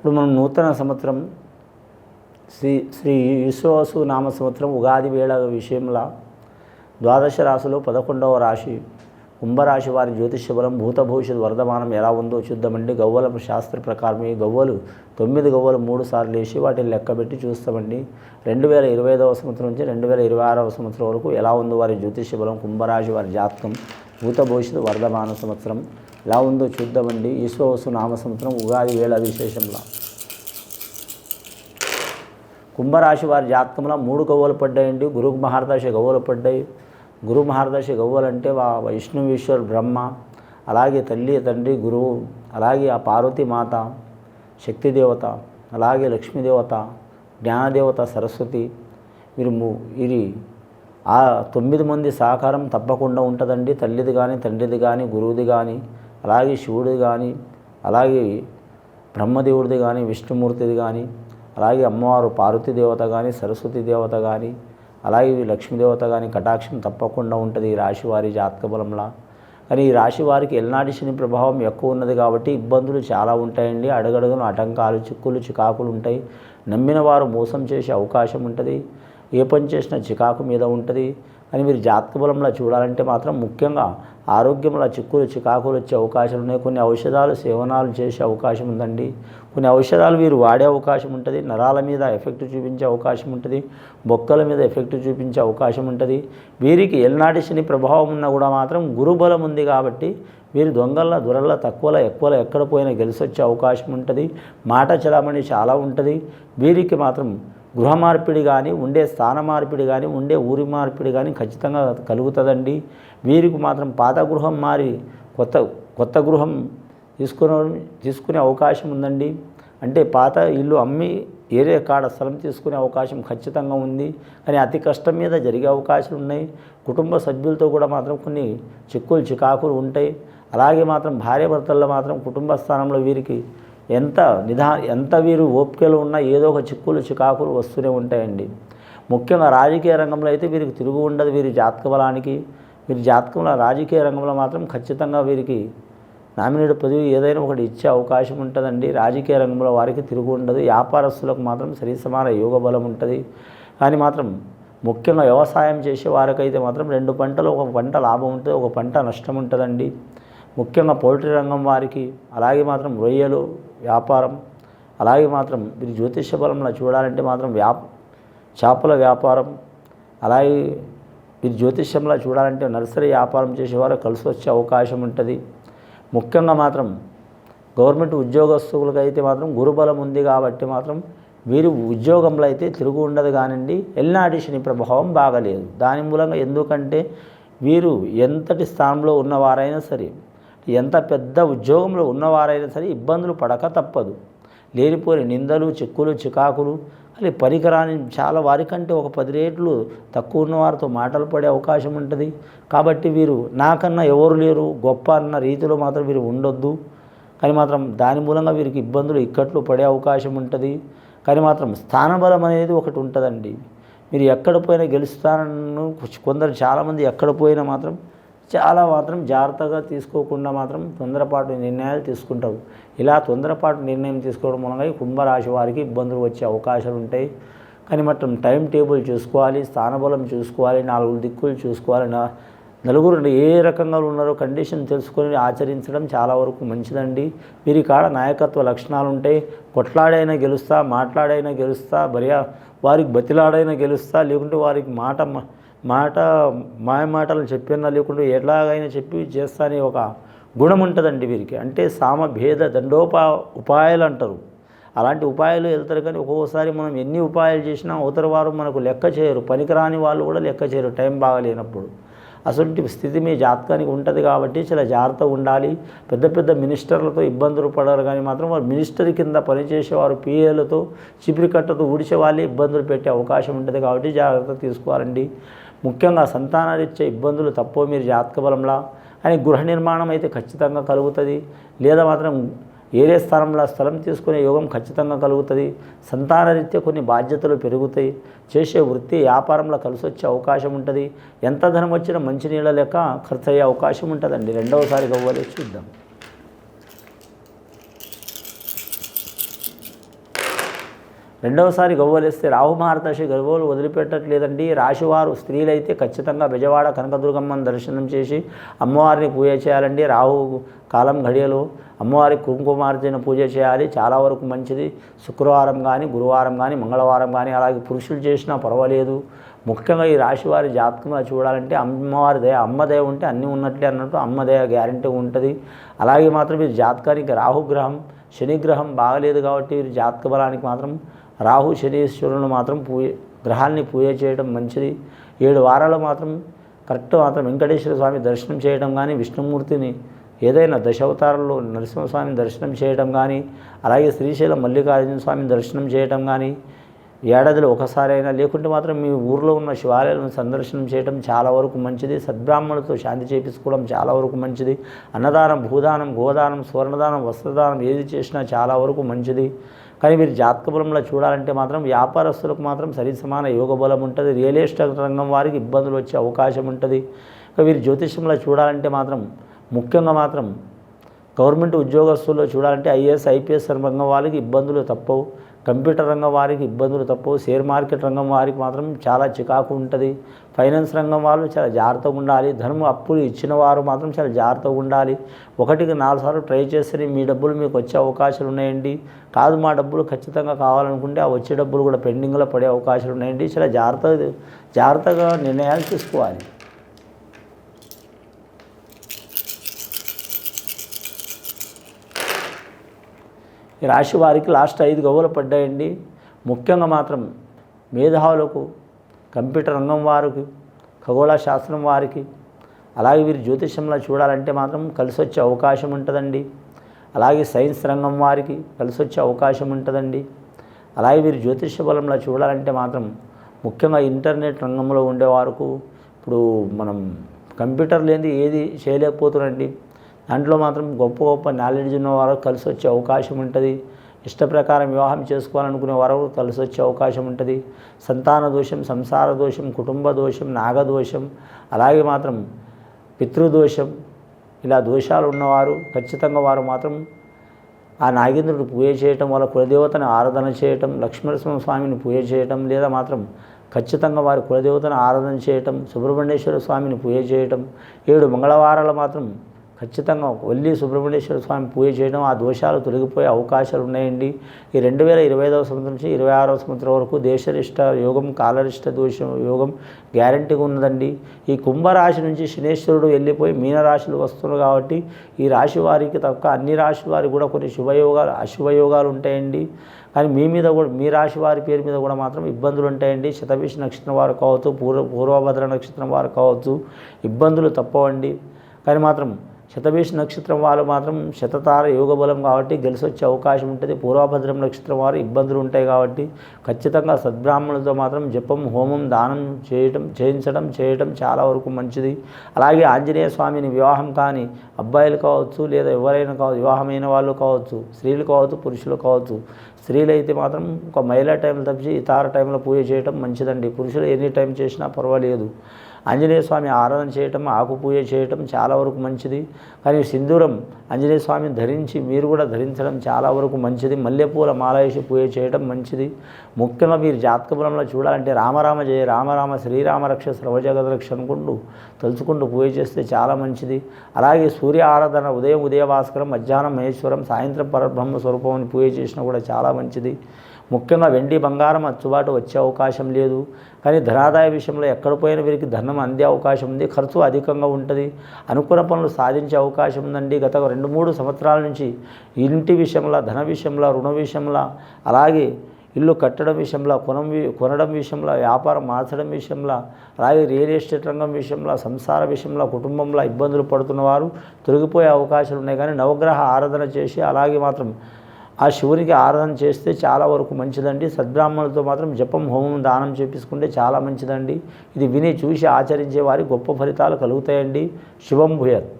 ఇప్పుడు మనం నూతన సంవత్సరం శ్రీ శ్రీ విశ్వాసు నామ సంవత్సరం ఉగాది వేళ విషయంలో ద్వాదశ రాశిలో పదకొండవ రాశి కుంభరాశి వారి జ్యోతిష్య బలం భూత భవిష్యత్ వర్ధమానం ఎలా ఉందో చూద్దామండి గవ్వల శాస్త్ర ప్రకారం ఈ గవ్వలు తొమ్మిది గవ్వలు మూడు సార్లు వేసి వాటిని లెక్కబెట్టి చూస్తామండి రెండు వేల ఇరవై ఐదవ సంవత్సరం నుంచి రెండు వేల ఇరవై ఆరవ సంవత్సరం వరకు ఎలా ఉందో వారి జ్యోతిష్య బలం కుంభరాశి వారి జాతకం భూత భవిష్యత్ వర్ధమాన సంవత్సరం. ఎలా ఉందో చూద్దామండి. ఈశ్వవసు నామ సంవత్సరం ఉగాది వేళ విశేషంలో. కుంభరాశి వారి జాతకంలో మూడు గవ్వలు పడ్డాయండి. గురు మహారదశ గవ్వలు పడ్డాయి. గురు మహారదశ గవ్వలు అంటే వా విష్ణువీశ్వర్ బ్రహ్మ అలాగే తల్లి తండ్రి గురువు అలాగే ఆ పార్వతి మాత శక్తిదేవత అలాగే లక్ష్మీదేవత జ్ఞానదేవత సరస్వతి వీరు ము- ఇది ఆ తొమ్మిది మంది సహకారం తప్పకుండా ఉంటుందండి. తల్లిది కానీ తండ్రిది కానీ గురువుది కానీ అలాగే శివుడిది కానీ అలాగే బ్రహ్మదేవుడిది కానీ విష్ణుమూర్తిది కానీ అలాగే అమ్మవారు పార్వతీ దేవత కానీ సరస్వతి దేవత కానీ అలాగే లక్ష్మీదేవత కానీ కటాక్షం తప్పకుండా ఉంటుంది ఈ రాశి వారి జాతక బలంలా. కానీ ఈ రాశి వారికి ఎల్నాటి శని ప్రభావం ఎక్కువ ఉన్నది కాబట్టి ఇబ్బందులు చాలా ఉంటాయండి. అడగడుగున ఆటంకాలు చిక్కులు చికాకులు ఉంటాయి. నమ్మిన వారు మోసం చేసే అవకాశం ఉంటుంది. ఏ పని చేసినా చికాకు మీద ఉంటుంది అని మీరు జాతక బలంలో చూడాలంటే మాత్రం ముఖ్యంగా ఆరోగ్యంలో చిక్కులు చికాకులు వచ్చే అవకాశం ఉన్నాయి. కొన్ని ఔషధాలు సేవనాలు చేసే అవకాశం ఉందండి. కొన్ని ఔషధాలు వీరు వాడే అవకాశం ఉంటుంది. నరాల మీద ఎఫెక్ట్ చూపించే అవకాశం ఉంటుంది. బొక్కల మీద ఎఫెక్ట్ చూపించే అవకాశం ఉంటుంది. వీరికి ఎల్నాటి శని ప్రభావం ఉన్నా కూడా మాత్రం గురుబలం ఉంది కాబట్టి వీరు దొంగల దొరల తక్కువలో ఎక్కువలో ఎక్కడ పోయినా గెలిసొచ్చే అవకాశం ఉంటుంది. మాట చలామణి చాలా ఉంటుంది. వీరికి మాత్రం గృహ మార్పిడి కానీ ఉండే స్థాన మార్పిడి కానీ ఉండే ఊరి మార్పిడి కానీ ఖచ్చితంగా కలుగుతుందండి. వీరికి మాత్రం పాత గృహం మారి కొత్త కొత్త గృహం తీసుకునే తీసుకునే అవకాశం ఉందండి. అంటే పాత ఇల్లు అమ్మి ఏరే కాడ స్థలం తీసుకునే అవకాశం ఖచ్చితంగా ఉంది. కానీ అతి కష్టం మీద జరిగే అవకాశాలు ఉన్నాయి. కుటుంబ సభ్యులతో కూడా మాత్రం కొన్ని చిక్కులు చికాకులు ఉంటాయి. అలాగే మాత్రం భార్యాభర్తల్లో మాత్రం కుటుంబ స్థానంలో వీరికి ఎంత నిదా ఎంత వీరు ఓపికలు ఉన్నా ఏదో ఒక చిక్కులు చికాకులు వస్తూనే ఉంటాయండి. ముఖ్యంగా రాజకీయ రంగంలో అయితే వీరికి తిరుగు ఉండదు వీరి జాతక బలానికి. వీరి జాతకంలో రాజకీయ రంగంలో మాత్రం ఖచ్చితంగా వీరికి నామినేట్ పదవి ఏదైనా ఒకటి ఇచ్చే అవకాశం ఉంటుందండి. రాజకీయ రంగంలో వారికి తిరుగు ఉండదు. వ్యాపారస్తులకు మాత్రం సరి సమాన యోగ బలం ఉంటుంది. కానీ మాత్రం ముఖ్యంగా వ్యవసాయం చేసే వారికైతే మాత్రం రెండు పంటలు ఒక పంట లాభం ఉంటుంది ఒక పంట నష్టం ఉంటుందండి. ముఖ్యంగా పౌల్ట్రీ రంగం వారికి అలాగే మాత్రం రొయ్యలు వ్యాపారం అలాగే మాత్రం మీరు జ్యోతిష్య బలంలో చూడాలంటే మాత్రం వ్యా చేపల వ్యాపారం అలాగే మీరు జ్యోతిష్యంలో చూడాలంటే నర్సరీ వ్యాపారం చేసేవారు కలిసి వచ్చే అవకాశం ఉంటుంది. ముఖ్యంగా మాత్రం గవర్నమెంట్ ఉద్యోగస్తులకు అయితే మాత్రం గురుబలం ఉంది కాబట్టి మాత్రం వీరు ఉద్యోగంలో అయితే తిరుగు ఉండదు కానివ్వండి ఎల్నాటి శని ప్రభావం బాగలేదు. దాని మూలంగా ఎందుకంటే వీరు ఎంతటి స్థానంలో ఉన్నవారైనా సరే ఎంత పెద్ద ఉద్యోగంలో ఉన్నవారైనా సరే ఇబ్బందులు పడక తప్పదు. లేనిపోని నిందలు చిక్కులు చికాకులు అది పరికరాన్ని చాలా వారికంటే ఒక పది రేట్లు తక్కువ ఉన్న వారితో మాటలు పడే అవకాశం ఉంటుంది. కాబట్టి వీరు నాకన్నా ఎవరు లేరు గొప్ప అన్న రీతిలో మాత్రం వీరు ఉండొద్దు. కానీ మాత్రం దాని మూలంగా వీరికి ఇబ్బందులు ఇక్కట్లు పడే అవకాశం ఉంటుంది. కానీ మాత్రం స్థానబలం అనేది ఒకటి ఉంటుందండి. మీరు ఎక్కడ పోయినా గెలుస్తానను కొందరు చాలామంది ఎక్కడ పోయినా మాత్రం చాలా మాత్రం జాగ్రత్తగా తీసుకోకుండా మాత్రం తొందరపాటు నిర్ణయాలు తీసుకుంటారు ఇలా తొందరపాటు నిర్ణయం తీసుకోవడం మూలంగా కుంభరాశి వారికి ఇబ్బందులు వచ్చే అవకాశాలు ఉంటాయి. కానీ మాత్రం టైం టేబుల్ చూసుకోవాలి స్థానబలం చూసుకోవాలి నాలుగు దిక్కులు చూసుకోవాలి. నా నలుగురు ఏ రకంగా ఉన్నారో కండిషన్ తెలుసుకొని ఆచరించడం చాలా వరకు మంచిదండి. వీరి కాడ నాయకత్వ లక్షణాలు ఉంటాయి కొట్లాడైనా గెలుస్తా మాట్లాడైనా గెలుస్తా భర్య వారికి బతిలాడైనా గెలుస్తా లేకుంటే వారికి మాట మాట మాయ మాటలు చెప్పినా లేకుంటే ఎలాగైనా చెప్పి చేస్తానే ఒక గుణం ఉంటుందండి వీరికి. అంటే సామ భేద దండోపా ఉపాయాలు అంటారు. అలాంటి ఉపాయాలు వెళ్తారు కానీ ఒక్కొక్కసారి మనం ఎన్ని ఉపాయాలు చేసినా అవతల వారు మనకు లెక్క చేయరు. పనికిరాని వాళ్ళు కూడా లెక్క చేయరు. టైం బాగలేనప్పుడు. అసలు స్థితి మీ జాతకానికి ఉంటుంది కాబట్టి చాలా జాగ్రత్తగా ఉండాలి. పెద్ద పెద్ద మినిస్టర్లతో ఇబ్బందులు పడరు కానీ మాత్రం వారు మినిస్టర్ కింద పనిచేసేవారు పిఏలతో చిపిరికట్టతో ఊడిచే వాళ్ళే ఇబ్బందులు పెట్టే అవకాశం ఉంటుంది కాబట్టి జాగ్రత్త తీసుకోవాలండి. ముఖ్యంగా సంతానరీత్యా ఇబ్బందులు తప్పో మీరు జాతక బలంలా అని గృహ నిర్మాణం అయితే ఖచ్చితంగా కలుగుతుంది. లేదా మాత్రం ఏరే స్థానంలో స్థలం తీసుకునే యోగం ఖచ్చితంగా కలుగుతుంది. సంతానరీత్యా కొన్ని బాధ్యతలు పెరుగుతాయి. చేసే వృత్తి వ్యాపారంలో కలిసి వచ్చే అవకాశం ఉంటుంది. ఎంత ధనం వచ్చినా మంచినీళ్ళ లెక్క ఖర్చు అయ్యే అవకాశం ఉంటుందండి. రెండవసారి గవ్వలే చూద్దాం. రెండవసారి గవ్వలేస్తే రాహు మహారదశ గవ్వలు వదిలిపెట్టట్లేదండి. రాశివారు స్త్రీలైతే ఖచ్చితంగా బెజవాడ కనకదుర్గమ్మను దర్శనం చేసి అమ్మవారిని పూజ చేయాలండి. రాహు కాలం గడియలో అమ్మవారి కుంకుమార్జన పూజ చేయాలి. చాలా వరకు మంచిది. శుక్రవారం కానీ గురువారం కానీ మంగళవారం కానీ అలాగే పురుషులు చేసినా పర్వాలేదు. ముఖ్యంగా ఈ రాశివారి జాతకంలో చూడాలంటే అమ్మవారి దయ అమ్మ దయ ఉంటే అన్నీ ఉన్నట్లే అన్నట్టు అమ్మ దయ గ్యారంటీ ఉంటుంది. అలాగే మాత్రం వీరి జాతకానికి రాహుగ్రహం శనిగ్రహం బాగలేదు కాబట్టి వీరి జాతక బలానికి మాత్రం రాహు శనీశ్వరులను మాత్రం పూజ గ్రహాన్ని పూజ చేయడం మంచిది. ఏడు వారాలు మాత్రం కరెక్ట్ మాత్రం వెంకటేశ్వర స్వామి దర్శనం చేయడం కానీ విష్ణుమూర్తిని ఏదైనా దశావతారంలో నరసింహస్వామిని దర్శనం చేయడం కానీ అలాగే శ్రీశైలం మల్లికార్జున స్వామిని దర్శనం చేయడం కానీ ఏడాదిలో ఒకసారి అయినా లేకుంటే మాత్రం మీ ఊర్లో ఉన్న శివాలయాలను సందర్శనం చేయడం చాలా వరకు మంచిది. సద్బ్రాహ్మణులతో శాంతి చేపించుకోవడం చాలా వరకు మంచిది. అన్నదానం భూదానం గోదానం స్వర్ణదానం వస్త్రదానం ఏది చేసినా చాలా వరకు మంచిది. కానీ మీరు జాతక బలంలో చూడాలంటే మాత్రం వ్యాపారస్తులకు మాత్రం సరి సమాన యోగ బలం ఉంటుంది. రియల్ ఎస్టేట్ రంగం వారికి ఇబ్బందులు వచ్చే అవకాశం ఉంటుంది. ఇక వీరు జ్యోతిష్యంలో చూడాలంటే మాత్రం ముఖ్యంగా మాత్రం గవర్నమెంట్ ఉద్యోగస్తుల్లో చూడాలంటే ఐఏఎస్ ఐపీఎస్ రంగం వారికి ఇబ్బందులు తప్పవు. కంప్యూటర్ రంగం వారికి ఇబ్బందులు తప్పవు. షేర్ మార్కెట్ రంగం వారికి మాత్రం చాలా చికాకు ఉంటుంది. ఫైనాన్స్ రంగం వాళ్ళు చాలా జాగ్రత్తగా ఉండాలి. ధర్మ అప్పులు ఇచ్చిన వారు మాత్రం చాలా జాగ్రత్తగా ఉండాలి. ఒకటికి నాలుగు సార్లు ట్రై చేస్తే మీ డబ్బులు మీకు వచ్చే అవకాశాలు ఉన్నాయండి. కాదు మా డబ్బులు ఖచ్చితంగా కావాలనుకుంటే ఆ వచ్చే డబ్బులు కూడా పెండింగ్లో పడే అవకాశాలు ఉన్నాయండి. చాలా జాగ్రత్తగా జాగ్రత్తగా నిర్ణయాలు తీసుకోవాలి. ఈ రాశి వారికి లాస్ట్ ఐదు గవ్వలు పడ్డాయండి. ముఖ్యంగా మాత్రం మేధావులకు కంప్యూటర్ రంగం వారికి ఖగోళ శాస్త్రం వారికి అలాగే వీరు జ్యోతిష్యంలో చూడాలంటే మాత్రం కలిసి వచ్చే అవకాశం ఉంటుందండి. అలాగే సైన్స్ రంగం వారికి కలిసి వచ్చే అవకాశం ఉంటుందండి. అలాగే వీరు జ్యోతిష బలంలో చూడాలంటే మాత్రం ముఖ్యంగా ఇంటర్నెట్ రంగంలో ఉండే వారికి ఇప్పుడు మనం కంప్యూటర్ లేనిది ఏది చేయలేకపోతున్నాండి దాంట్లో మాత్రం గొప్ప గొప్ప నాలెడ్జ్ ఉన్న వారు కలిసి వచ్చే అవకాశం ఉంటుంది. ఇష్ట ప్రకారం వివాహం చేసుకోవాలనుకునే వారు కలిసి వచ్చే అవకాశం ఉంటుంది. సంతాన దోషం సంసార దోషం కుటుంబ దోషం నాగదోషం అలాగే మాత్రం పితృదోషం ఇలా దోషాలు ఉన్నవారు ఖచ్చితంగా వారు మాత్రం ఆ నాగేంద్రుడు పూజ చేయటం వాళ్ళ కులదేవతను ఆరాధన చేయటం లక్ష్మీనరసింహ స్వామిని పూజ చేయటం లేదా మాత్రం ఖచ్చితంగా వారి కులదేవతను ఆరాధన చేయటం సుబ్రహ్మణ్యేశ్వర స్వామిని పూజ చేయటం ఏడు మంగళవారాలు మాత్రం ఖచ్చితంగా వల్లి సుబ్రహ్మణ్యేశ్వర స్వామి పూజ చేయడం ఆ దోషాలు తొలగిపోయే అవకాశాలు ఉన్నాయండి. ఈ రెండు వేల ఇరవై ఐదవ సంవత్సరం నుంచి ఇరవై ఆరవ సంవత్సరం వరకు దేశరిష్ట యోగం కాలరిష్ట దోషం యోగం గ్యారంటీగా ఉన్నదండి. ఈ కుంభరాశి నుంచి శనేశ్వరుడు వెళ్ళిపోయి మీనరాశులు వస్తున్నారు కాబట్టి ఈ రాశి వారికి తప్ప అన్ని రాశి వారికి కూడా కొన్ని శుభయోగాలు అశుభయోగాలు ఉంటాయండి. కానీ మీ మీద కూడా మీ రాశి వారి పేరు మీద కూడా మాత్రం ఇబ్బందులు ఉంటాయండి. శతభిష నక్షత్రం వారు కావచ్చు పూర్వ పూర్వభద్ర నక్షత్రం వారు కావచ్చు ఇబ్బందులు తప్పవండి. కానీ మాత్రం శతభేష నక్షత్రం వాళ్ళు మాత్రం శతతార యోగ బలం కాబట్టి గెలిసి వచ్చే అవకాశం ఉంటుంది. పూర్వభద్రం నక్షత్రం వారు ఇబ్బందులు ఉంటాయి కాబట్టి ఖచ్చితంగా సద్బ్రాహ్మణులతో మాత్రం జపం హోమం దానం చేయటం చేయించడం చేయటం చాలా వరకు మంచిది. అలాగే ఆంజనేయ స్వామిని వివాహం కానీ అబ్బాయిలు కావచ్చు లేదా ఎవరైనా కావచ్చు వివాహమైన వాళ్ళు కావచ్చు స్త్రీలు కావచ్చు పురుషులు కావచ్చు స్త్రీలు అయితే మాత్రం ఒక మహిళా టైంలో తప్పించి ఇతర టైంలో పూజ చేయటం మంచిదండి. పురుషులు ఎనీ టైం చేసినా పర్వాలేదు. ఆంజనేయ స్వామి ఆరాధన చేయటం ఆకు పూజ చేయటం చాలా వరకు మంచిది. కానీ సింధూరం ఆంజనేయ స్వామిని ధరించి మీరు కూడా ధరించడం చాలా వరకు మంచిది. మల్లెపూల మాలయేసి పూజ చేయటం మంచిది. ముఖ్యంగా మీరు జాతక బలంలో చూడాలంటే రామరామ జయ రామరామ శ్రీరామ రక్ష సర్వజగత అనుకుంటూ తలుచుకుంటూ పూజ చేస్తే చాలా మంచిది. అలాగే సూర్య ఆరాధన ఉదయం ఉదయభాస్కరం మధ్యాహ్నం మహేశ్వరం సాయంత్రం పరబ్రహ్మ స్వరూపం అని పూజ చేసినా కూడా చాలా మంచిది. ముఖ్యంగా వెండి బంగారం అచ్చుబాటు వచ్చే అవకాశం లేదు. కానీ ధనాదాయ విషయంలో ఎక్కడ పోయినా వీరికి ధనం అందే అవకాశం ఉంది. ఖర్చు అధికంగా ఉంటుంది. అనుకున్న పనులు సాధించే అవకాశం ఉందండి. గత రెండు మూడు సంవత్సరాల నుంచి ఇంటి విషయంలో ధన విషయంలో రుణ విషయంలో అలాగే ఇల్లు కట్టడం విషయంలో కొనం వి- కొనడం విషయంలో వ్యాపారం మార్చడం విషయంలో అలాగే రియల్ ఎస్టేట్ రంగం విషయంలో సంసార విషయంలో కుటుంబంలో ఇబ్బందులు పడుతున్న వారు తొలగిపోయే అవకాశాలు ఉన్నాయి. కానీ నవగ్రహ ఆరాధన చేసి అలాగే మాత్రం ఆ శివునికి ఆరాధన చేస్తే చాలా వరకు మంచిదండి. సద్బ్రాహ్మణులతో మాత్రం జపం హోమం దానం చేపించుకుంటే చాలా మంచిదండి. ఇది విని చూసి ఆచరించే వారి గొప్ప ఫలితాలు కలుగుతాయండి. శుభం భూయత్.